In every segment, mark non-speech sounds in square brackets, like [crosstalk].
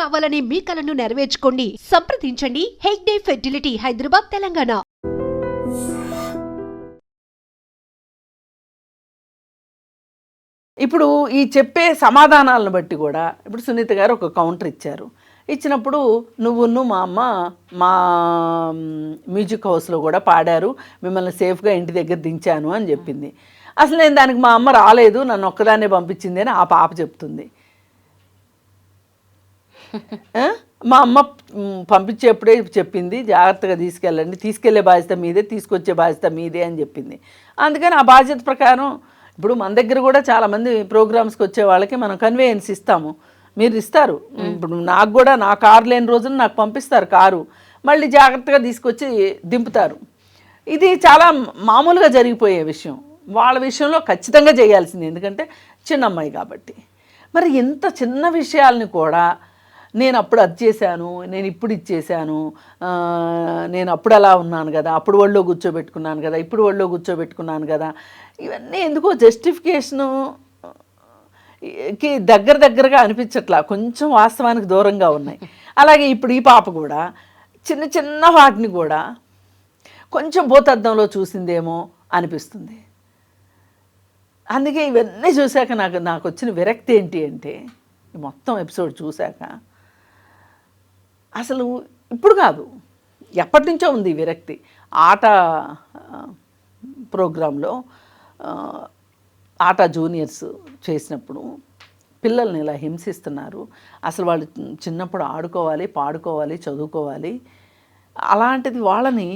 కావాలనే మీ కలను నెరవేర్చుకోండి. సంప్రదించండి. హెగ్డే ఫెర్టిలిటీ హైదరాబాద్ తెలంగాణ. ఇప్పుడు ఈ చెప్పే సమాధానాలను బట్టి కూడా ఇప్పుడు సునీత గారు ఒక కౌంటర్ ఇచ్చారు. ఇచ్చినప్పుడు నువ్వును మా అమ్మ మా మ్యూజిక్ హౌస్లో కూడా పాడారు. మిమ్మల్ని సేఫ్గా ఇంటి దగ్గర దించాను అని చెప్పింది. అసలు నేను దానికి మా అమ్మ రాలేదు. నన్ను ఒక్కదాన్నే పంపించింది అని ఆ పాప చెప్తుంది. మా అమ్మ పంపించేప్పుడే చెప్పింది జాగ్రత్తగా తీసుకెళ్ళండి తీసుకెళ్ళే బాధ్యత మీదే తీసుకొచ్చే బాధ్యత మీదే అని చెప్పింది. అందుకని ఆ బాధ్యత ప్రకారం ఇప్పుడు మన దగ్గర కూడా చాలామంది ప్రోగ్రామ్స్కి వచ్చే వాళ్ళకి మనం కన్వేయన్స్ ఇస్తాము. మీరు ఇస్తారు. ఇప్పుడు నాకు కూడా నా కారు లేని రోజున నాకు పంపిస్తారు కారు. మళ్ళీ జాగ్రత్తగా తీసుకొచ్చి దింపుతారు. ఇది చాలా మామూలుగా జరిగిపోయే విషయం. వాళ్ళ విషయంలో ఖచ్చితంగా చేయాల్సింది. ఎందుకంటే చిన్న అమ్మాయి కాబట్టి. మరి ఇంత చిన్న విషయాల్ని కూడా నేను అప్పుడు అది చేశాను నేను ఇప్పుడు ఇచ్చేసాను నేను అప్పుడు అలా ఉన్నాను కదా అప్పుడు ఒళ్ళో కూర్చోబెట్టుకున్నాను కదా ఇప్పుడు ఒళ్ళో కూర్చోబెట్టుకున్నాను కదా ఇవన్నీ ఎందుకో జస్టిఫికేషను కి దగ్గర దగ్గరగా అనిపించట్లా కొంచెం వాస్తవానికి దూరంగా ఉన్నాయి. అలాగే ఇప్పుడు ఈ పాప కూడా చిన్న చిన్న వాటిని కూడా కొంచెం భూతద్దంలో చూసిందేమో అనిపిస్తుంది. అందుకే ఇవన్నీ చూశాక నాకు నాకు వచ్చిన విరక్తి ఏంటి అంటే మొత్తం ఎపిసోడ్ చూశాక అసలు ఇప్పుడు కాదు. ఎప్పటి నుంచో ఉంది విరక్తి. ఆట ప్రోగ్రాంలో ఆట జూనియర్స్ చేసినప్పుడు పిల్లల్ని ఇలా హింసిస్తున్నారు. అసలు వాళ్ళు చిన్నప్పుడు ఆడుకోవాలి పాడుకోవాలి చదువుకోవాలి. అలాంటిది వాళ్ళని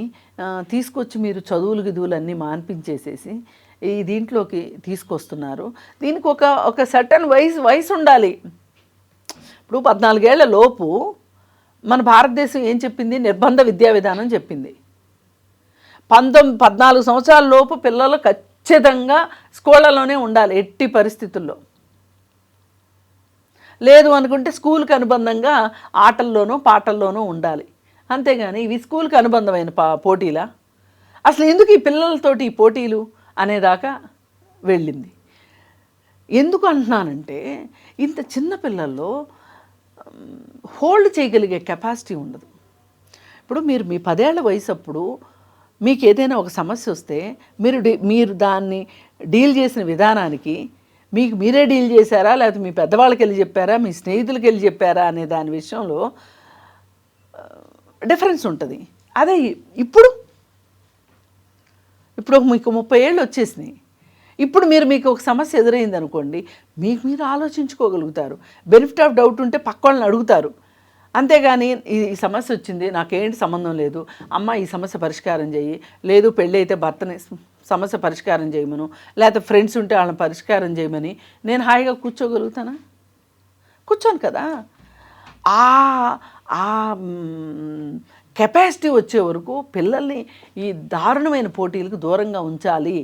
తీసుకొచ్చి మీరు చదువులు గిదువులు అన్నీ మాన్పించేసేసి ఈ దీంట్లోకి తీసుకొస్తున్నారు. దీనికి ఒక ఒక సర్టన్ వయసు వయసు ఉండాలి. ఇప్పుడు పద్నాలుగేళ్ళ లోపు మన భారతదేశం ఏం చెప్పింది? నిర్బంధ విద్యా విధానం చెప్పింది. పంతొమ్మిది పద్నాలుగు సంవత్సరాల లోపు పిల్లలు ఖచ్చితంగా స్కూళ్ళలోనే ఉండాలి ఎట్టి పరిస్థితుల్లో. లేదు అనుకుంటే స్కూల్కి అనుబంధంగా ఆటల్లోనూ పాటల్లోనూ ఉండాలి. అంతేగాని ఇవి స్కూల్కి అనుబంధమైన పా పోటీలా? అసలు ఎందుకు ఈ పిల్లలతోటి ఈ పోటీలు అనేదాకా వెళ్ళింది? ఎందుకు అంటున్నానంటే ఇంత చిన్న పిల్లల్లో హోల్డ్ చేయగలిగే కెపాసిటీ ఉండదు. ఇప్పుడు మీరు మీ పదేళ్ళ వయసు అప్పుడు మీకు ఏదైనా ఒక సమస్య వస్తే మీరు డీ- మీరు దాన్ని డీల్ చేసిన విధానానికి మీకు మీరే డీల్ చేశారా? లేకపోతే మీ పెద్దవాళ్ళకి వెళ్ళి చెప్పారా? మీ స్నేహితులకి వెళ్ళి చెప్పారా? అనే దాని విషయంలో డిఫరెన్స్ ఉంటుంది. అదే ఇప్పుడు. ఇప్పుడు మీకు ముప్పై ఏళ్ళు వచ్చేసినాయి. ఇప్పుడు మీరు మీకు ఒక సమస్య ఎదురైంది అనుకోండి మీకు మీరు ఆలోచించుకోగలుగుతారు. బెనిఫిట్ ఆఫ్ డౌట్ ఉంటే పక్క వాళ్ళని అడుగుతారు. అంతేగాని ఈ ఈ సమస్య వచ్చింది నాకేంటి సంబంధం లేదు అమ్మ ఈ సమస్య పరిష్కారం చేయి లేదు పెళ్ళి అయితే భర్తని సమస్య పరిష్కారం చేయమను లేకపోతే ఫ్రెండ్స్ ఉంటే వాళ్ళని పరిష్కారం చేయమని నేను హాయిగా కూర్చోగలుగుతానా? కూర్చోను కదా. ఆ ఆ కెపాసిటీ వచ్చే వరకు పిల్లల్ని ఈ దారుణమైన పోటీలకు దూరంగా ఉంచాలి.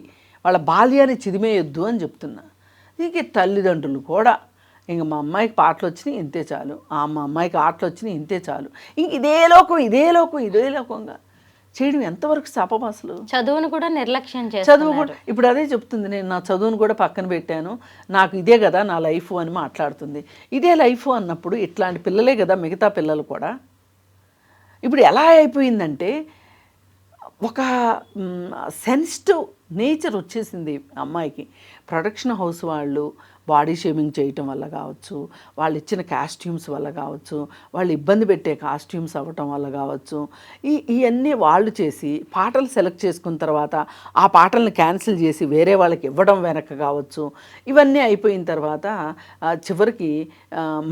వాళ్ళ బాల్యాన్ని చిదిమేయొద్దు అని చెప్తున్నా. ఇక తల్లిదండ్రులు కూడా ఇంక మా అమ్మాయికి పాటలు వచ్చినాయి ఇంతే చాలు. ఆ మా అమ్మాయికి ఆటలు వచ్చినాయి ఇంతే చాలు. ఇంక ఇదే లోకం ఇదే లోకం ఇదే లోకంగా. చేయడం ఎంతవరకు శాపం అసలు? చదువును కూడా నిర్లక్ష్యం చదువు కూడా ఇప్పుడు అదే చెప్తుంది నేను నా చదువును కూడా పక్కన పెట్టాను. నాకు ఇదే కదా నా లైఫ్ అని మాట్లాడుతుంది. ఇదే లైఫ్ అన్నప్పుడు ఇట్లాంటి పిల్లలే కదా మిగతా పిల్లలు కూడా. ఇప్పుడు ఎలా అయిపోయిందంటే ఒక సెన్సిటివ్ నేచర్ వచ్చేసింది అమ్మాయికి. ప్రొడక్షన్ హౌస్ వాళ్ళు బాడీ షేమింగ్ చేయటం వల్ల కావచ్చు వాళ్ళు ఇచ్చిన కాస్ట్యూమ్స్ వల్ల కావచ్చు వాళ్ళు ఇబ్బంది పెట్టే కాస్ట్యూమ్స్ అవ్వటం వల్ల కావచ్చు. ఈ ఇవన్నీ వాళ్ళు చేసి పాటలు సెలెక్ట్ చేసుకున్న తర్వాత ఆ పాటలను క్యాన్సిల్ చేసి వేరే వాళ్ళకి ఇవ్వడం వెనక కావచ్చు. ఇవన్నీ అయిపోయిన తర్వాత చివరికి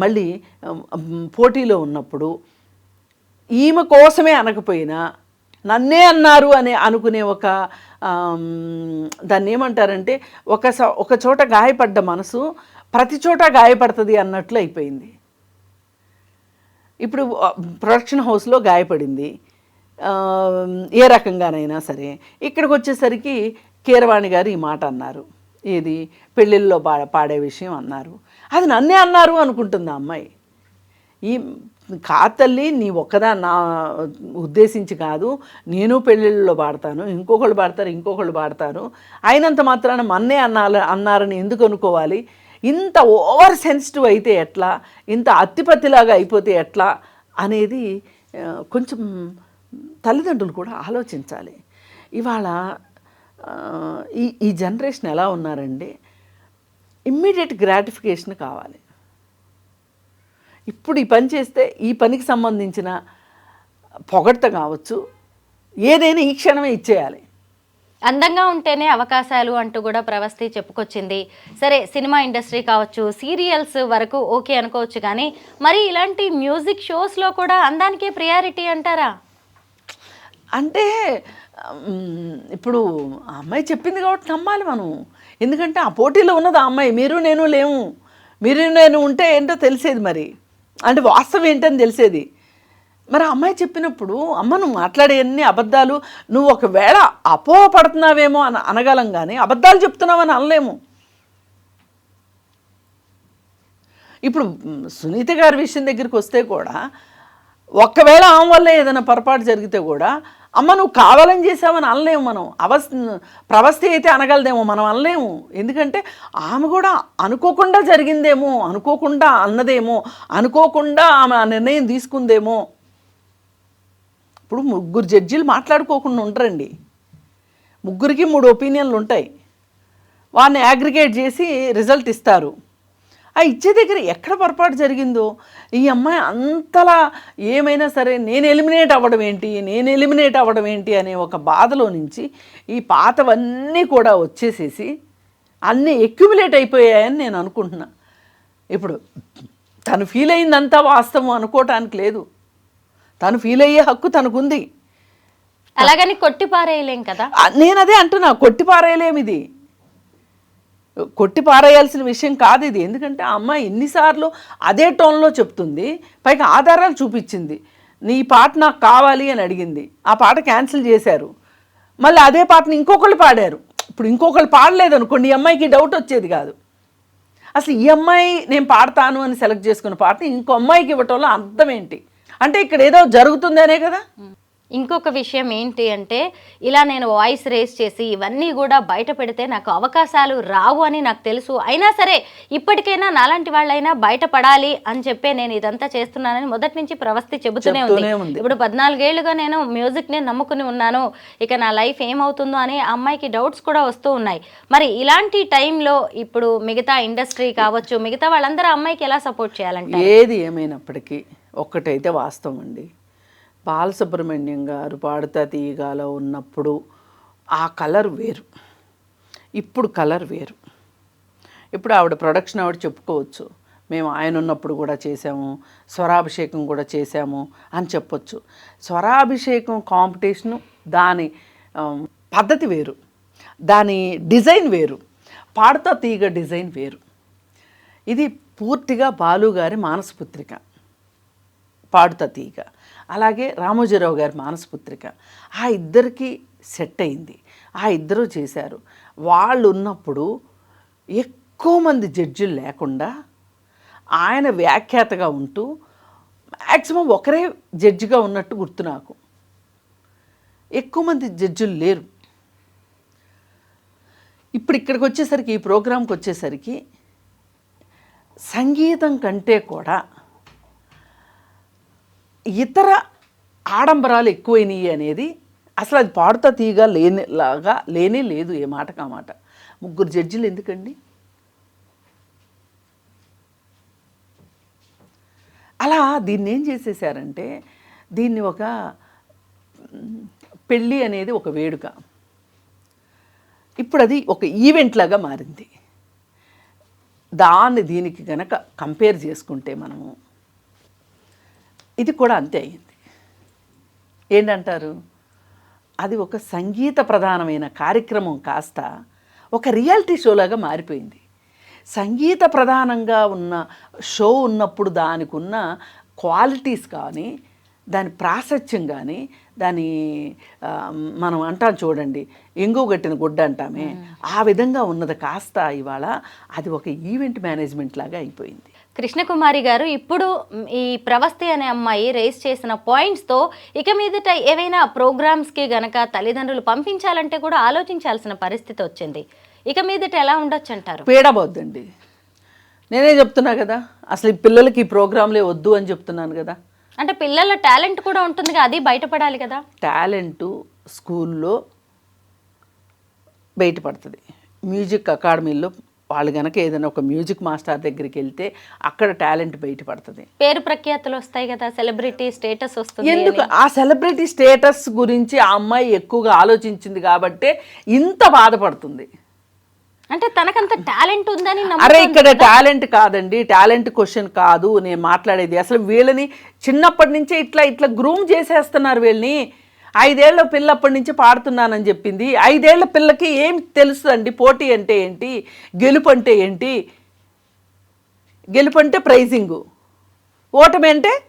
మళ్ళీ పోటీలో ఉన్నప్పుడు ఈమె కోసమే అనకపోయినా నన్నే అన్నారు అని అనుకునే ఒక దాన్ని ఏమంటారంటే ఒక స- ఒక చోట గాయపడ్డ మనసు ప్రతి చోట గాయపడుతుంది అన్నట్లు అయిపోయింది. ఇప్పుడు ప్రొడక్షన్ హౌస్లో గాయపడింది. ఏ రకంగానైనా సరే ఇక్కడికి వచ్చేసరికి కీరవాణి గారు ఈ మాట అన్నారు. ఏది? పెళ్ళిళ్ళలో పా పాడే విషయం అన్నారు. అది నన్నే అన్నారు అనుకుంటుంది ఆ అమ్మాయి. ఈ కాతల్లి నీ ఒక్కదా నా ఉద్దేశించి కాదు. నేను పెళ్ళిళ్ళలో పాడతాను ఇంకొకళ్ళు పాడతారు ఇంకొకళ్ళు పాడతారు. అయినంత మాత్రాన మన్నే అన్నా అన్నారని ఎందుకు అనుకోవాలి? ఇంత ఓవర్ సెన్సిటివ్ అయితే ఎట్లా? ఇంత అత్తిపత్తిలాగా అయిపోతే ఎట్లా? అనేది కొంచెం తల్లిదండ్రులు కూడా ఆలోచించాలి. ఇవాళ ఈ ఈ జనరేషన్ ఎలా ఉన్నారండి ఇమ్మీడియట్ గ్రాటిఫికేషన్ కావాలి. ఇప్పుడు ఈ పని చేస్తే ఈ పనికి సంబంధించిన పొగడ్త కావచ్చు. ఏదైనా ఈ క్షణమే ఇచ్చేయాలి. అందంగా ఉంటేనే అవకాశాలు అంటూ కూడా ప్రవస్తి చెప్పుకొచ్చింది. సరే సినిమా ఇండస్ట్రీ కావచ్చు సీరియల్స్ వరకు ఓకే అనుకోవచ్చు కానీ మరి ఇలాంటి మ్యూజిక్ షోస్లో కూడా అందానికే ప్రియారిటీ అంటారా? అంటే ఇప్పుడు ఆ అమ్మాయి చెప్పింది కాబట్టి నమ్మాలి మనం. ఎందుకంటే ఆ పోటీలో ఉన్నది ఆ అమ్మాయి. మీరు నేను లేము. మీరు నేను ఉంటే ఏంటో తెలిసేది మరి. అంటే వాస్తవం ఏంటని తెలిసేది. మరి అమ్మాయి చెప్పినప్పుడు అమ్మ నువ్వు మాట్లాడే అన్ని అబద్ధాలు నువ్వు ఒకవేళ అపోహ పడుతున్నావేమో అని అనగలం కానీ అబద్ధాలు చెప్తున్నావని అనలేము. ఇప్పుడు సునీత గారి విషయం దగ్గరికి వస్తే కూడా ఒకవేళ ఆమె వల్ల ఏదైనా పొరపాటు జరిగితే కూడా అమ్మ నువ్వు కావాలని చేసావని అనలేము మనం. అవస్ ప్రవస్థి అయితే అనగలదేమో మనం అనలేము. ఎందుకంటే ఆమె కూడా అనుకోకుండా జరిగిందేమో అనుకోకుండా అన్నదేమో అనుకోకుండా ఆమె ఆ నిర్ణయం తీసుకుందేమో. ఇప్పుడు ముగ్గురు జడ్జీలు మాట్లాడుకోకుండా ఉండరండి. ముగ్గురికి మూడు ఒపీనియన్లు ఉంటాయి. వాడిని అగ్రిగేట్ చేసి రిజల్ట్ ఇస్తారు. ఆ ఇచ్చే దగ్గర ఎక్కడ పొరపాటు జరిగిందో? ఈ అమ్మాయి అంతలా ఏమైనా సరే నేను ఎలిమినేట్ అవ్వడం ఏంటి? నేను ఎలిమినేట్ అవ్వడం ఏంటి? అనే ఒక బాధలో నుంచి ఈ పాతవన్నీ కూడా వచ్చేసేసి అన్నీ ఎక్యుములేట్ అయిపోయాయని నేను అనుకుంటున్నా. ఇప్పుడు తను ఫీల్ అయిందంతా వాస్తవం అనుకోవటానికి లేదు. తను ఫీల్ అయ్యే హక్కు తనకుంది. అలాగని కొట్టి పారేయలేం కదా? నేను అదే అంటున్నా కొట్టి పారేయలేము ఇది కొట్టి పారేయాల్సిన విషయం కాదు ఇది. ఎందుకంటే ఆ అమ్మాయి ఎన్నిసార్లు అదే టోన్లో చెప్తుంది పైగా ఆధారాలు చూపించింది. నీ పాట నాకు కావాలి అని అడిగింది. ఆ పాట క్యాన్సిల్ చేశారు. మళ్ళీ అదే పాటని ఇంకొకళ్ళు పాడారు. ఇప్పుడు ఇంకొకళ్ళు పాడలేదు అనుకోండి ఈ అమ్మాయికి డౌట్ వచ్చేది కాదు. అసలు ఈ అమ్మాయి నేను పాడతాను అని సెలెక్ట్ చేసుకున్న పాట ఇంకో అమ్మాయికి ఇవ్వటంలో అర్థం ఏంటి? అంటే ఇక్కడ ఏదో జరుగుతుందనే కదా? ఇంకొక విషయం ఏంటి అంటే ఇలా నేను వాయిస్ రేస్ చేసి ఇవన్నీ కూడా బయట పెడితే నాకు అవకాశాలు రావు అని నాకు తెలుసు. అయినా సరే ఇప్పటికైనా నాలాంటి వాళ్ళైనా బయటపడాలి అని చెప్పే నేను ఇదంతా చేస్తున్నానని మొదటి నుంచి ప్రవస్తి చెబుతూనే ఉంది. ఇప్పుడు పద్నాలుగేళ్ళుగా నేను మ్యూజిక్ నే నమ్ముకుని ఉన్నాను. ఇక నా లైఫ్ ఏమవుతుందో అని అమ్మాయికి డౌట్స్ కూడా వస్తూ ఉన్నాయి. మరి ఇలాంటి టైంలో ఇప్పుడు మిగతా ఇండస్ట్రీ కావచ్చు మిగతా వాళ్ళందరూ అమ్మాయికి ఎలా సపోర్ట్ చేయాలంటే ఏది ఏమైనప్పటికీ ఒక్కటైతే వాస్తవం అండి. బాలసుబ్రహ్మణ్యం గారు పాడుతా తీయగాలో ఉన్నప్పుడు ఆ కలర్ వేరు. ఇప్పుడు కలర్ వేరు. ఇప్పుడు ఆవిడ ప్రొడక్షన్ ఆవిడ చెప్పుకోవచ్చు. మేము ఆయన ఉన్నప్పుడు కూడా చేసాము స్వరాభిషేకం కూడా చేసాము అని చెప్పొచ్చు. స్వరాభిషేకం కాంపిటీషను దాని పద్ధతి వేరు. దాని డిజైన్ వేరు. పాడుతా తీగ డిజైన్ వేరు. ఇది పూర్తిగా బాలుగారి మానసపుత్రిక. పాడుతా తీగ. అలాగే రామోజీరావు గారి మానసపుత్రిక. ఆ ఇద్దరికి సెట్ అయింది. ఆ ఇద్దరు చేశారు. వాళ్ళు ఉన్నప్పుడు ఎక్కువ మంది జడ్జిలు లేకుండా ఆయన వ్యాఖ్యాతగా ఉంటూ మ్యాక్సిమం ఒకరే జడ్జిగా ఉన్నట్టు గుర్తు నాకు. ఎక్కువ మంది జడ్జిలు లేరు. ఇప్పుడు ఇక్కడికి వచ్చేసరికి ఈ ప్రోగ్రాంకి వచ్చేసరికి సంగీతం కంటే కూడా ఇతర ఆడంబరాలు ఎక్కువైనాయి అనేది అసలు అది పాడుతా తీయగా లేని లాగా లేనే లేదు ఏ మాట కామాట ముగ్గురు జడ్జిలు ఎందుకండి? అలా దీన్ని ఏం చేసేసారంటే దీన్ని ఒక పెళ్ళి అనేది ఒక వేడుక. ఇప్పుడు అది ఒక ఈవెంట్ లాగా మారింది. దాన్ని దీనికి గనక కంపేర్ చేసుకుంటే మనము ఇది కూడా అంతే అయింది. ఏంటంటారు? అది ఒక సంగీత ప్రధానమైన కార్యక్రమం కాస్త ఒక రియాలిటీ షోలాగా మారిపోయింది. సంగీత ప్రధానంగా ఉన్న షో ఉన్నప్పుడు దానికి ఉన్న క్వాలిటీస్ కానీ దాని ప్రాశస్త్యం కానీ దాని మనం అంటాం చూడండి ఎంగు గట్టిన గుడ్డ అంటామే ఆ విధంగా ఉన్నది కాస్త ఇవాళ అది ఒక ఈవెంట్ మేనేజ్మెంట్ లాగా అయిపోయింది. కృష్ణకుమారి గారు ఇప్పుడు ఈ ప్రవస్తి అనే అమ్మాయి రేస్ చేసిన పాయింట్స్తో ఇక మీదట ఏవైనా ప్రోగ్రామ్స్కి గనక తల్లిదండ్రులు పంపించాలంటే కూడా ఆలోచించాల్సిన పరిస్థితి వచ్చింది. ఇక మీదట ఎలా ఉండొచ్చు అంటారు పీడబోద్దండి. నేనే చెప్తున్నా కదా అసలు ఈ పిల్లలకి ఈ ప్రోగ్రాంలే వద్దు అని చెప్తున్నాను కదా. అంటే పిల్లల టాలెంట్ కూడా ఉంటుందిగా అది బయటపడాలి కదా? టాలెంటు స్కూల్లో బయటపడుతుంది. మ్యూజిక్ అకాడమీలో వాళ్ళు గనక ఏదైనా ఒక మ్యూజిక్ మాస్టర్ దగ్గరికి వెళ్తే అక్కడ టాలెంట్ బయటపడుతుంది. పేరు ప్రఖ్యాతులు వస్తాయి కదా సెలబ్రిటీ స్టేటస్ వస్తుంది ఎందుకు. ఆ సెలబ్రిటీ స్టేటస్ గురించి ఆ అమ్మాయి ఎక్కువగా ఆలోచించింది కాబట్టే ఇంత బాధపడుతుంది. అంటే తనకంత టాలెంట్ ఉందని అరే ఇక్కడ. టాలెంట్ కాదండి టాలెంట్ క్వశ్చన్ కాదు నేను మాట్లాడేది. అసలు వీళ్ళని చిన్నప్పటి నుంచే ఇట్లా ఇట్లా గ్రూమ్ చేసేస్తున్నారు వీళ్ళని. ఐదేళ్ళ పిల్ల అప్పటి నుంచి పాడుతున్నానని చెప్పింది. ఐదేళ్ళ పిల్లకి ఏం తెలుస్తుందండి? పోటీ అంటే ఏంటి? గెలుపు అంటే ఏంటి? గెలుపు అంటే ప్రైజింగు. ఓటమి అంటే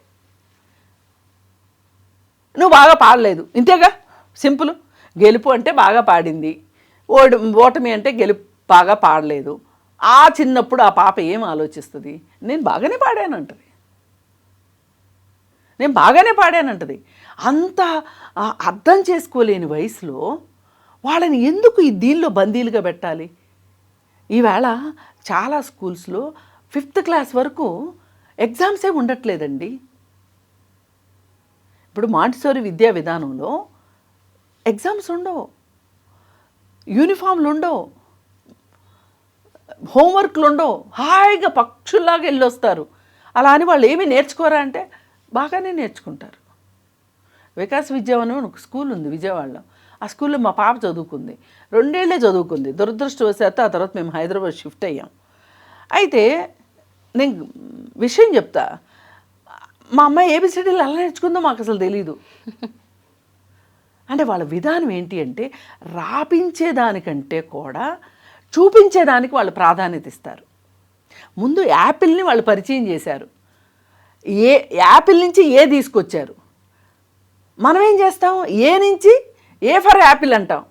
నువ్వు బాగా పాడలేదు. ఇంతేగా? సింపుల్. గెలుపు అంటే బాగా పాడింది. ఓడి ఓటమి అంటే గెలుపు బాగా పాడలేదు. ఆ చిన్నప్పుడు ఆ పాప ఏం ఆలోచిస్తుంది? నేను బాగానే పాడానంటది. నేను బాగానే పాడానంటది. అంత అర్థం చేసుకోలేని వయసులో వాళ్ళని ఎందుకు ఈ దీనిలో బందీలుగా పెట్టాలి? ఈవేళ చాలా స్కూల్స్లో ఫిఫ్త్ క్లాస్ వరకు ఎగ్జామ్సే ఉండట్లేదండి. ఇప్పుడు మాంటిసోరి విద్యా విధానంలో ఎగ్జామ్స్ ఉండవు. యూనిఫామ్లు ఉండవు. హోంవర్క్లు ఉండవు. హాయిగా పక్షుల్లాగా వెళ్ళొస్తారు. అలా అని వాళ్ళు ఏమీ నేర్చుకోరా అంటే బాగానే నేర్చుకుంటారు. వికాస్ విద్యావనం ఒక స్కూల్ ఉంది విజయవాడలో. ఆ స్కూల్లో మా పాప చదువుకుంది. రెండేళ్ళే చదువుకుంది. దురదృష్టవశాత్తు ఆ తర్వాత మేము హైదరాబాద్ షిఫ్ట్ అయ్యాం. అయితే నేను విషయం చెప్తా. మా అమ్మాయి ఏబిసిడీలు ఎలా నేర్చుకుందో మాకు అసలు తెలీదు. అంటే వాళ్ళ విధానం ఏంటి అంటే రాపించేదానికంటే కూడా చూపించేదానికి వాళ్ళు ప్రాధాన్యత ఇస్తారు. ముందు యాపిల్ని వాళ్ళు పరిచయం చేశారు. ఏ యాపిల్ నుంచి ఏ తీసుకొచ్చారు? మనం ఏం చేస్తాం? ఏ నుంచి? ఏ ఫర్ యాపిల్ అంటాం.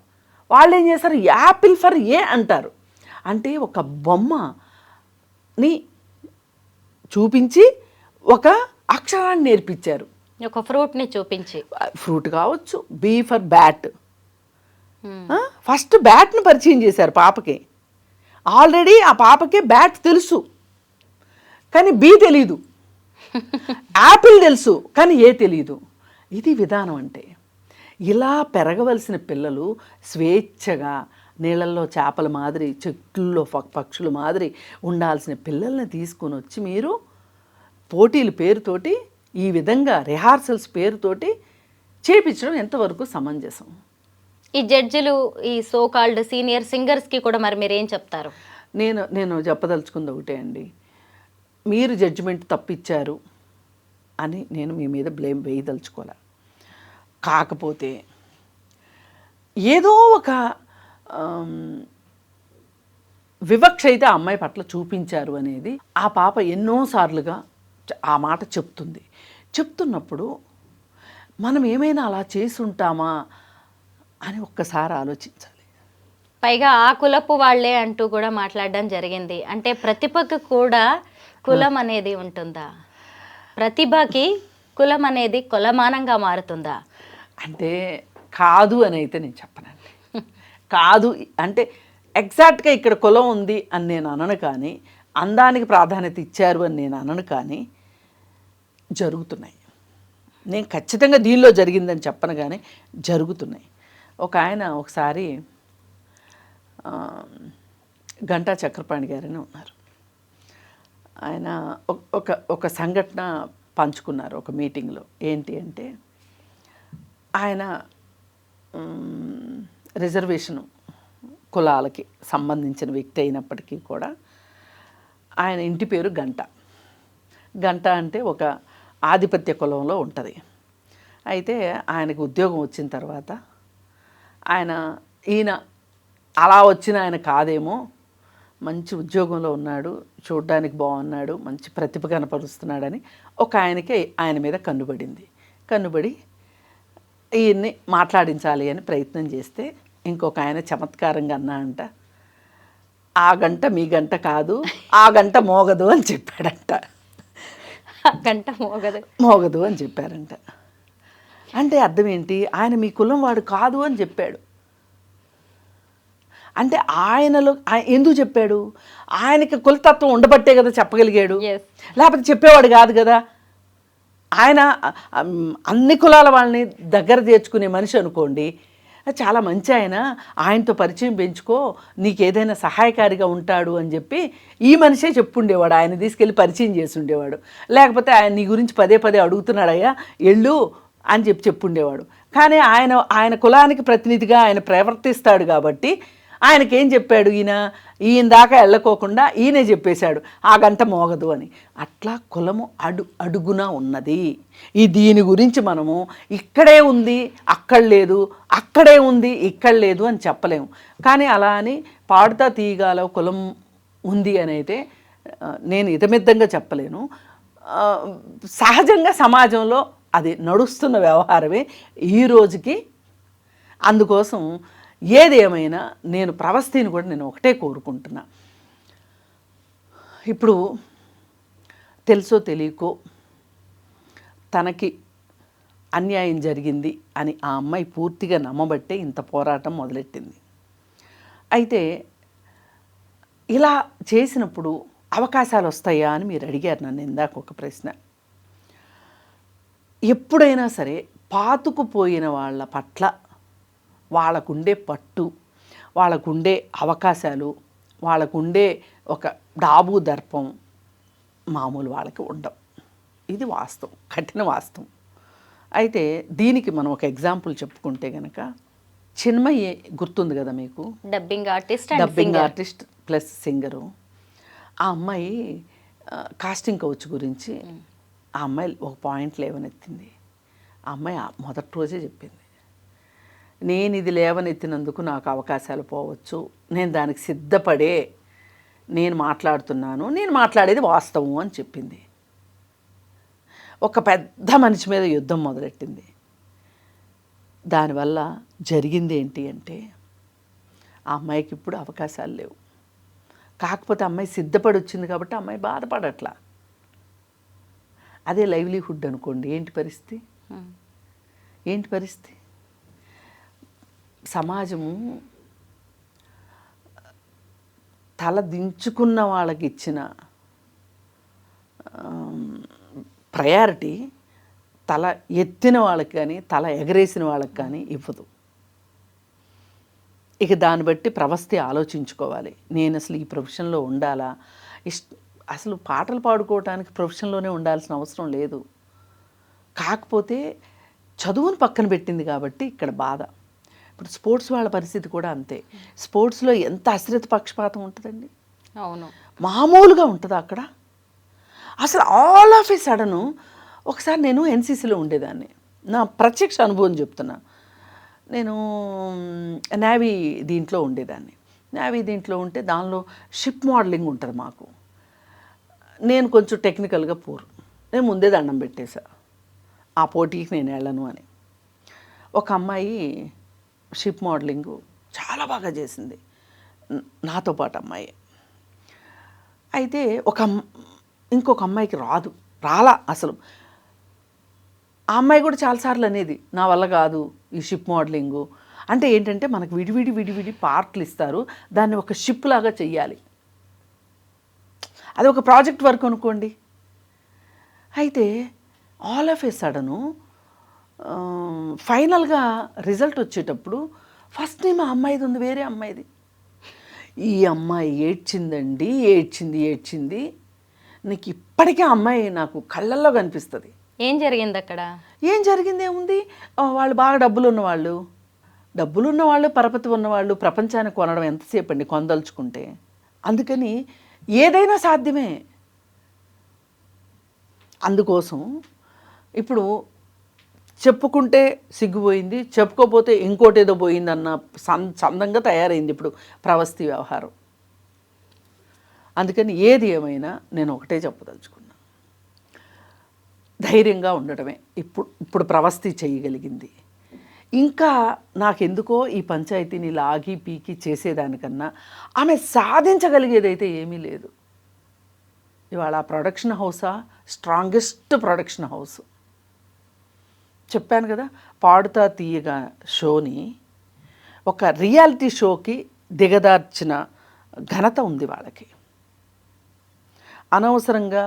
వాళ్ళు ఏం చేస్తారు? యాపిల్ ఫర్ ఏ అంటారు. అంటే ఒక బొమ్మని చూపించి ఒక అక్షరాన్ని నేర్పించారు. ఒక ఫ్రూట్ని చూపించి ఫ్రూట్ కావచ్చు బీ ఫర్ బ్యాట్. ఫస్ట్ బ్యాట్ను పరిచయం చేశారు పాపకి. ఆల్రెడీ ఆ పాపకి బ్యాట్ తెలుసు. కానీ బీ తెలీదు. [laughs] యాపిల్ తెలుసు కానీ ఏ తెలీదు. ఇది విధానం అంటే ఇలా పెరగవలసిన పిల్లలు స్వేచ్ఛగా నీళ్ళల్లో చేపల మాదిరి చెట్లలో పక్షుల మాదిరి ఉండాల్సిన పిల్లల్ని తీసుకొని వచ్చి మీరు పోటీల పేరుతోటి ఈ విధంగా రిహార్సల్స్ పేరుతోటి చేపించడం ఎంతవరకు సమంజసం? ఈ జడ్జిలు ఈ సో కాల్డ్ సీనియర్ సింగర్స్కి కూడా మరి మీరు ఏం చెప్తారు? నేను నేను చెప్పదలుచుకుంది ఒకటే అండి. మీరు జడ్జిమెంట్ తప్పిచ్చారు. అని నేను మీ మీద బ్లేమ్ వేయదలుచుకోలే. కాకపోతే ఏదో ఒక వివక్ష అయితే ఆ అమ్మాయి పట్ల చూపించారు అనేది ఆ పాప ఎన్నోసార్లుగా ఆ మాట చెప్తుంది. చెప్తున్నప్పుడు మనం ఏమైనా అలా చేసి ఉంటామా అని ఒక్కసారి ఆలోచించాలి. పైగా ఆ కులపు వాళ్ళే అంటూ కూడా మాట్లాడడం జరిగింది. అంటే ప్రతిభకు కూడా కులం అనేది ఉంటుందా? ప్రతిభకి కులం అనేది కులమానంగా మారుతుందా? అంటే కాదు అని అయితే నేను చెప్పనండి. కాదు అంటే ఎగ్జాక్ట్గా ఇక్కడ కులం ఉంది అని నేను అనను కానీ అందానికి ప్రాధాన్యత ఇచ్చారు అని నేను అనను కానీ జరుగుతున్నాయి. నేను ఖచ్చితంగా దీనిలో జరిగిందని చెప్పను కానీ జరుగుతున్నాయి. ఒక ఆయన ఒకసారి గంటా చక్రపాణి గారని ఉన్నారు. ఆయన ఒక- ఒక ఒక సంఘటన పంచుకున్నారు ఒక మీటింగ్లో. ఏంటి అంటే ఆయన రిజర్వేషను కులాలకి సంబంధించిన వ్యక్తి అయినప్పటికీ కూడా ఆయన ఇంటి పేరు గంట. గంట అంటే ఒక ఆధిపత్య కులంలో ఉంటుంది. అయితే ఆయనకు ఉద్యోగం వచ్చిన తర్వాత ఆయన ఈయన అలా వచ్చిన ఆయన కాదేమో మంచి ఉద్యోగంలో ఉన్నాడు చూడ్డానికి బాగున్నాడు మంచి ప్రతిభ కనపరుస్తున్నాడని ఒక ఆయనకి ఆయన మీద కన్నుబడింది. కన్నుబడి ఈయన్ని మాట్లాడించాలి అని ప్రయత్నం చేస్తే ఇంకొక ఆయన చమత్కారంగా అన్నా అంట ఆ గంట మీ గంట కాదు ఆ గంట మోగదు అని చెప్పాడంట. గంట మోగదు. మోగదు అని చెప్పారంట. అంటే అర్థం ఏంటి? ఆయన మీ కులం వాడు కాదు అని చెప్పాడు. అంటే ఆయనలో ఆయ- ఎందుకు చెప్పాడు? ఆయనకి కులతత్వం ఉండబట్టే కదా చెప్పగలిగాడు. లేకపోతే చెప్పేవాడు కాదు కదా. ఆయన అన్ని కులాల వాళ్ళని దగ్గర చేర్చుకునే మనిషి అనుకోండి చాలా మంచి ఆయన. ఆయనతో పరిచయం పెంచుకో నీకు ఏదైనా సహాయకారిగా ఉంటాడు అని చెప్పి ఈ మనిషే చెప్పుండేవాడు. ఆయన తీసుకెళ్ళి పరిచయం చేసి ఉండేవాడు లేకపోతే ఆయన నీ గురించి పదే పదే అడుగుతున్నాడయ్యా ఎళ్ళు అని చెప్పి చెప్పుండేవాడు. కానీ ఆయన ఆయన కులానికి ప్రతినిధిగా ఆయన ప్రవర్తిస్తాడు కాబట్టి ఆయనకేం చెప్పాడు ఈయన? ఈయన దాకా వెళ్ళకోకుండా ఈయనే చెప్పేశాడు. ఆ గంట మోగదు అని. అట్లా కులము అడు అడుగున ఉన్నది. ఈ దీని గురించి మనము ఇక్కడే ఉంది అక్కడ లేదు అక్కడే ఉంది ఇక్కడ లేదు అని చెప్పలేము. కానీ అలా అని పాడుతా తీయగాల కులం ఉంది అని అయితే నేను ఇతమిద్దంగా చెప్పలేను. సహజంగా సమాజంలో అది నడుస్తున్న వ్యవహారమే ఈ రోజుకి. అందుకోసం ఏది ఏమైనా నేను ప్రవస్థిని కూడా నేను ఒకటే కోరుకుంటున్నా. ఇప్పుడు తెలుసో తెలియకో తనకి అన్యాయం జరిగింది అని ఆ అమ్మాయి పూర్తిగా నమ్మబట్టే ఇంత పోరాటం మొదలెట్టింది. అయితే ఇలా చేసినప్పుడు అవకాశాలు వస్తాయా అని మీరు అడిగారు నన్ను ఇందాక ఒక ప్రశ్న. ఎప్పుడైనా సరే పాతుకుపోయిన వాళ్ళ పట్ల వాళ్ళకుండే పట్టు వాళ్ళకుండే అవకాశాలు వాళ్ళకుండే ఒక డాబు దర్పం మామూలు వాళ్ళకి ఉండవు. ఇది వాస్తవం కఠిన వాస్తవం. అయితే దీనికి మనం ఒక ఎగ్జాంపుల్ చెప్పుకుంటే గనక చిన్మయ్య గుర్తుంది కదా మీకు? Dubbing artist dubbing artist plus singer ఆ అమ్మాయి కాస్టింగ్ కోచ్ గురించి ఆ అమ్మాయి ఒక పాయింట్ లేవనెత్తింది. ఆ అమ్మాయి మొదటి రోజే చెప్పింది. నేను ఇది లేవనెత్తినందుకు నాకు అవకాశాలు పోవచ్చు. నేను దానికి సిద్ధపడే నేను మాట్లాడుతున్నాను. నేను మాట్లాడేది వాస్తవం అని చెప్పింది. ఒక పెద్ద మనిషి మీద యుద్ధం మొదలెట్టింది. దానివల్ల జరిగింది ఏంటి అంటే ఆ అమ్మాయికి ఇప్పుడు అవకాశాలు లేవు. కాకపోతే అమ్మాయి సిద్ధపడి వచ్చింది కాబట్టి అమ్మాయి బాధపడట్లా. అదే లైవ్లీహుడ్ అనుకోండి ఏంటి పరిస్థితి? ఏంటి పరిస్థితి? సమాజము తల దించుకున్న వాళ్ళకి ఇచ్చిన ప్రయారిటీ తల ఎత్తిన వాళ్ళకి కానీ తల ఎగరేసిన వాళ్ళకి కానీ ఇవ్వదు. ఇక దాన్ని బట్టి ప్రవస్థి ఆలోచించుకోవాలి. నేను అసలు ఈ ప్రొఫెషన్లో ఉండాలా? ఇష్ట అసలు పాటలు పాడుకోవడానికి ప్రొఫెషన్లోనే ఉండాల్సిన అవసరం లేదు. కాకపోతే చదువును పక్కన పెట్టింది కాబట్టి ఇక్కడ బాధ. ఇప్పుడు స్పోర్ట్స్ వాళ్ళ పరిస్థితి కూడా అంతే. స్పోర్ట్స్లో ఎంత అశ్రిత పక్షపాతం ఉంటుందండి? అవును. మామూలుగా ఉంటుందా అక్కడ? అసలు ఆల్ ఆఫ్ ఏ సడను ఒకసారి నేను ఎన్సీసీలో ఉండేదాన్ని. నా ప్రత్యక్ష అనుభవం చెప్తున్నా. నేను నేవీ దీంట్లో ఉండేదాన్ని. నేవీ దీంట్లో ఉంటే దానిలో షిప్ మోడలింగ్ ఉంటుంది మాకు. నేను కొంచెం టెక్నికల్గా పూర్. నేను ముందే దండం పెట్టేశా ఆ పోటీకి నేను వెళ్ళను అని. ఒక అమ్మాయి షిప్ మోడలింగ్ చాలా బాగా చేసింది. నాతో పాటు అమ్మాయి. అయితే ఒక ఇంకొక అమ్మాయికి రాదు రాలా అసలు. ఆ అమ్మాయి కూడా చాలాసార్లు అనేది నా వల్ల కాదు ఈ షిప్ మోడలింగు. అంటే ఏంటంటే మనకు విడివిడి విడివిడి పార్ట్లు ఇస్తారు దాన్ని ఒక షిప్ లాగా చెయ్యాలి. అది ఒక ప్రాజెక్ట్ వర్క్ అనుకోండి. అయితే ఆల్ ఆఫ్ ఏ సడను ఫైనల్గా రిజల్ట్ వచ్చేటప్పుడు ఫస్ట్ టైం ఆ అమ్మాయిది ఉంది వేరే అమ్మాయిది. ఈ అమ్మాయి ఏడ్చిందండి ఏడ్చింది ఏడ్చింది. నీకు ఇప్పటికే అమ్మాయి నాకు కళ్ళల్లో కనిపిస్తుంది. ఏం జరిగింది అక్కడ? ఏం జరిగింది ఏముంది? వాళ్ళు బాగా డబ్బులు ఉన్నవాళ్ళు డబ్బులు ఉన్నవాళ్ళు పరపతి ఉన్నవాళ్ళు ప్రపంచాన్ని కొనడం ఎంతసేపు అండి కొనదలుచుకుంటే అందుకని ఏదైనా సాధ్యమే. అందుకోసం ఇప్పుడు చెప్పుకుంటే సిగ్గుపోయింది చెప్పుకోపోతే ఇంకోటి ఏదో పోయిందన్న సం సందంగా తయారైంది ఇప్పుడు ప్రవస్తి వ్యవహారం. అందుకని ఏది ఏమైనా నేను ఒకటే చెప్పదలుచుకున్నా. ధైర్యంగా ఉండడమే ఇప్పుడు ఇప్పుడు ప్రవస్తి చేయగలిగింది. ఇంకా నాకెందుకో ఈ పంచాయతీని లాగి పీకి చేసేదానికన్నా ఆమె సాధించగలిగేదైతే ఏమీ లేదు. ఇవాళ ప్రొడక్షన్ హౌసా స్ట్రాంగెస్ట్ ప్రొడక్షన్ హౌస్ చెప్పాను కదా పాడుతా తీయగా షోని ఒక రియాలిటీ షోకి దిగదార్చిన ఘనత ఉంది వాళ్ళకి. అనవసరంగా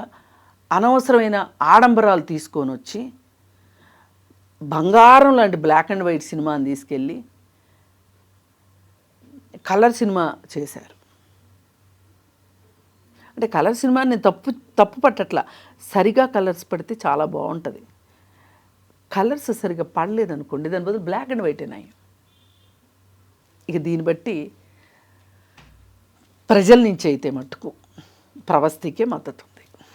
అనవసరమైన ఆడంబరాలు తీసుకొని వచ్చి బంగారం లాంటి బ్లాక్ అండ్ వైట్ సినిమాని తీసుకెళ్ళి కలర్ సినిమా చేశారు. అంటే కలర్ సినిమా నేను తప్పు తప్పు పట్టట్లా సరిగా కలర్స్ పడితే చాలా బాగుంటుంది. కలర్స్ సరిగా పడలేదు అనుకోండి దాని బదులు బ్లాక్ అండ్ వైట్ అయినాయి ఇక దీన్ని బట్టి ప్రజల నుంచి అయితే మట్టుకు ప్రవస్తికే మద్దతు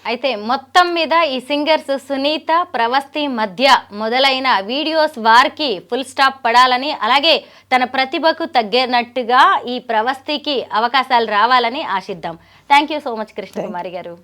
అయితే మొత్తం మీద ఈ సింగర్స్ సునీత ప్రవస్తి మధ్య మొదలైన వీడియోస్ వారికి ఫుల్ స్టాప్ పడాలని అలాగే తన ప్రతిభకు తగ్గినట్టుగా ఈ ప్రవస్తికి అవకాశాలు రావాలని ఆశిద్దాం. Thank you so much Krishnakumari గారు.